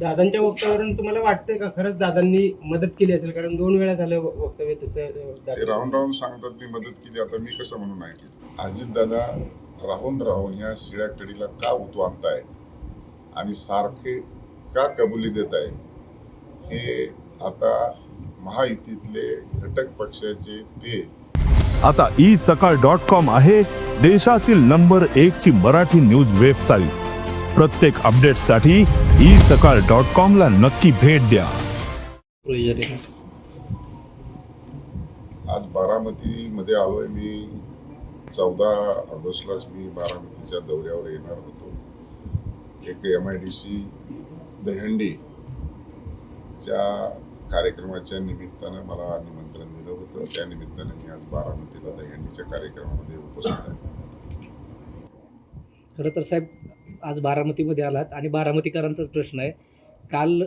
दादांच्या वक्तव्यावरून तुम्हाला वाटतंय का खरंच दादांनी मदत केली असेल? कारण दोन वेळा झालं वक्तव्य तसं ते दादा- राहून राहून सांगतात मी मदत केली. आता मी कसं म्हणून नाही केली अजितदादा राहून राहून या शिळ्या कडीला का उतू आणताय? आणि सारखे का कबुली देत आहे हे आता महायुतीतले घटक पक्षाचे ते. आता ई सकाळ डॉट कॉम आहे देशातील नंबर एक ची मराठी न्यूज वेबसाईट प्रत्येक अपडेटसाठी ई सकाळ डॉट कॉम ला नक्की भेट द्या. आज बारामतीमध्ये आलोय मी. चौदा ऑगस्टलाच मी बारामतीच्या दौऱ्यावर येणार होतो. एक एम आय डी सी दहंडीच्या कार्यक्रमाच्या निमित्तानं मला निमंत्रण दिलं होतं. त्या निमित्तानं मी आज बारामतीला दहंडीच्या कार्यक्रमामध्ये उपस्थित आहे. खरं तर साहेब आज बारामतीमध्ये आलात आणि बारामतीकरांचाच प्रश्न आहे. काल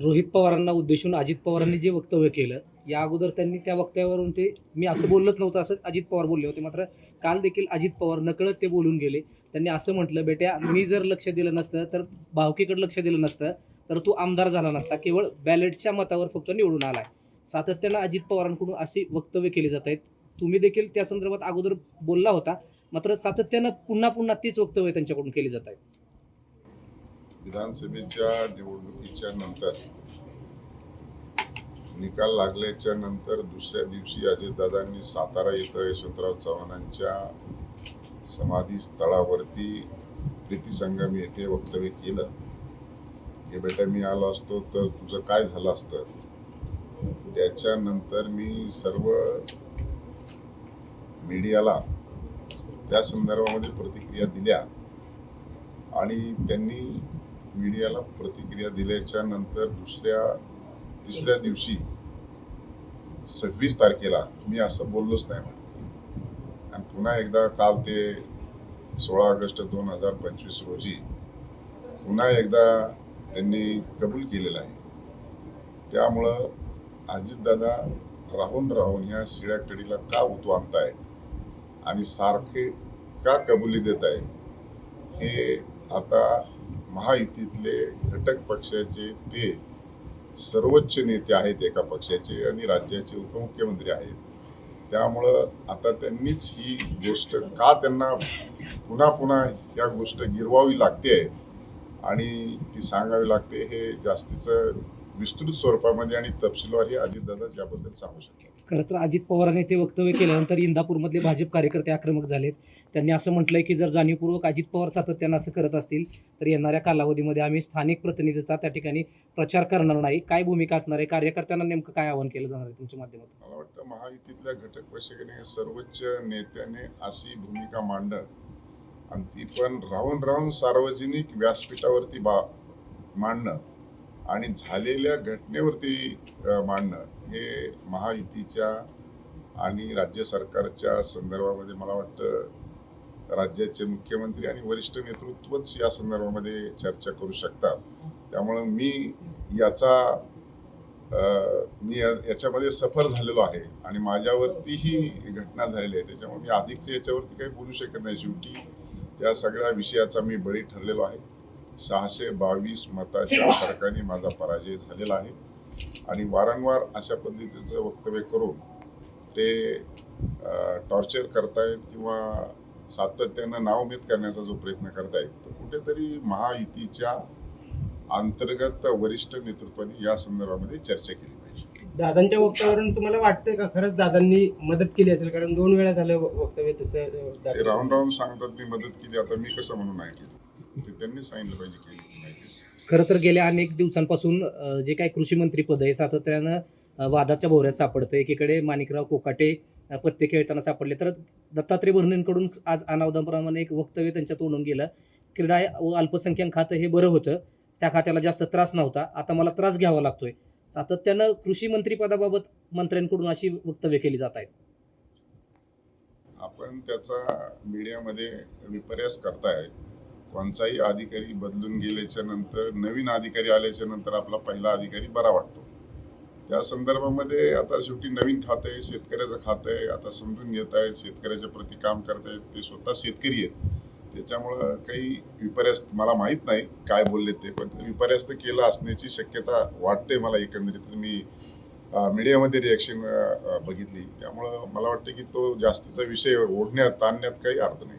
रोहित पवारांना उद्देशून अजित पवारांनी जे वक्तव्य केलं या अगोदर त्यांनी त्या वक्तव्यावरून ते मी असं बोललंच नव्हतं असं अजित पवार बोलले होते. मात्र काल देखील अजित पवार नकळत ते बोलून गेले. त्यांनी असं म्हटलं बेट्या मी जर लक्ष दिलं नसतं तर भावकीकडे लक्ष दिलं नसतं तर तू आमदार झाला नसता. केवळ बॅलेटच्या मतावर फक्त निवडून आलाय. सातत्यानं अजित पवारांकडून अशी वक्तव्य केली जात आहेत. तुम्ही देखील त्या संदर्भात अगोदर बोलला होता. मात्र सातत्यानं पुन्हा पुन्हा तीच वक्तव्य त्यांच्याकडून केली जात आहेत विधानसभेच्या निवडणुकीच्या नंतर निकाल लागल्याच्या नंतर दुसऱ्या दिवशी अजितदादांनी सातारा इथं यशवंतराव चव्हाणांच्या समाधी स्थळावरती प्रीतीसंगम येथे वक्तव्य केलं. की बेटा मी आलो असतो तर तुझं काय झालं असतं? त्याच्यानंतर मी सर्व मीडियाला त्या संदर्भामध्ये प्रतिक्रिया दिल्या. आणि त्यांनी मीडियाला प्रतिक्रिया दिल्याच्या नंतर दुसऱ्या तिसऱ्या दिवशी सव्वीस तारखेला मी असं बोललोच नाही म्हणे. आणि पुन्हा एकदा काल ते सोळा ऑगस्ट दोन हजार पंचवीस रोजी पुन्हा एकदा त्यांनी कबूल केलेलं आहे. त्यामुळं अजितदादा राहून राहून या शिळ्या कडीला का उतू आणताय आणि सारखे का कबुली देत आहे? हे आता महायुतीतले घटक पक्षाचे ते सर्वोच्च नेते आहेत एका पक्षाचे आणि राज्याचे उपमुख्यमंत्री आहेत. त्यामुळं आता त्यांनीच ही गोष्ट का त्यांना पुन्हा पुन्हा या गोष्ट गिरवावी लागते? आणि ती सांगावी लागते हे जास्तीचं विस्तृत स्वरूपामध्ये आणि तपशीलवार अजितदादा याबद्दल सांगू शकतात. खरं तर अजित पवारांनी ते वक्तव्य केल्यानंतर इंदापूरमधले भाजप कार्यकर्ते आक्रमक झालेत. त्यांनी असं म्हटलंय की जर जाणीवपूर्वक अजित पवार सातत्यानं असं करत असतील तर येणाऱ्या कालावधीमध्ये आम्ही स्थानिक प्रतिनिधीचा त्या ठिकाणी प्रचार करणार नाही. काय भूमिका असणार आहे? कार्यकर्त्यांना नेमकं काय आवाहन केलं जाणार आहे तुमच्या माध्यमातून? मला वाटतं महायुतीतल्या घटक पक्षाने सर्वोच्च नेत्याने अशी भूमिका मांडणं आणि ती पण राहून राहून सार्वजनिक व्यासपीठावरती बा मांडणं. आणि झालेल्या घटनेवरती मांडणं हे महायुतीच्या आणि राज्य सरकारच्या संदर्भामध्ये मला वाटतं राज्याचे मुख्यमंत्री आणि वरिष्ठ नेतृत्वच या संदर्भामध्ये चर्चा करू शकतात. त्यामुळं मी याचा मी या- याच्यामध्ये सफर झालेलो आहे आणि माझ्यावरती ही घटना झालेली आहे. त्याच्यामुळे मी अधिकच्या याच्यावरती काही बोलू शकत नाही. शेवटी त्या सगळ्या विषयाचा मी बळी ठरलेलो आहे. सहाशे बावीस मताच्या फरकाने माझा पराजय झालेला आहे. आणि वारंवार अशा पद्धतीचं वक्तव्य करून ते टॉर्चर करतायत किंवा सातत्यानं नावमेद करण्याचा जो प्रयत्न करतायत तर कुठेतरी महायुतीच्या अंतर्गत वरिष्ठ नेतृत्वाने या संदर्भामध्ये चर्चा केली पाहिजे. दादांच्या वक्तव्यावरून तुम्हाला वाटतंय का खरंच दादांनी मदत केली असेल? कारण दोन वेळा झालं वक्तव्य तसं राहून राहून सांगतात मी मदत केली आता मी कसं म्हणून नाही केली ते त्यांनी सांगितलं पाहिजे की. खरं तर गेल्या अनेक दिवसांपासून अ, जे काही कृषी मंत्री पद आहे सातत्यानं अ, वादाच्या भोवऱ्यात सापडतं. एकीकडे माणिकराव कोकाटे अ, पत्ते खेळताना सापडले. तर दत्तात्रय भरणेंकडून आज अनावधानप्रमाणे एक वक्तव्य त्यांच्या तोंडून गेलं. क्रीडा व अल्पसंख्याक खातं हे बरं होतं. त्या खात्याला जास्त त्रास नव्हता. आता मला त्रास घ्यावा लागतोय. सातत्यानं कृषी मंत्री पदाबाबत मंत्र्यांकडून अशी वक्तव्य केली जात आहेत. आपण त्याचा मीडियामध्ये विपर्यास करताय. कोणताही अधिकारी बदलून गेल्याच्यानंतर नवीन अधिकारी आल्याच्यानंतर आपला पहिला अधिकारी बरा वाटतो. त्या संदर्भामध्ये आता शेवटी नवीन खातं आहे शेतकऱ्याचं खातं आहे आता समजून घेत आहेत शेतकऱ्याच्या प्रती काम करतायत ते स्वतः शेतकरी आहेत. त्याच्यामुळं काही विपर्यस्त मला माहीत नाही काय बोलले ते पण विपर्यस्त केलं असण्याची शक्यता वाटते मला एकंदरीत. मी मीडियामध्ये रिॲक्शन बघितली. त्यामुळं मला वाटतं की तो जास्तीचा विषय ओढण्यात ताणण्यात काही अर्थ नाही.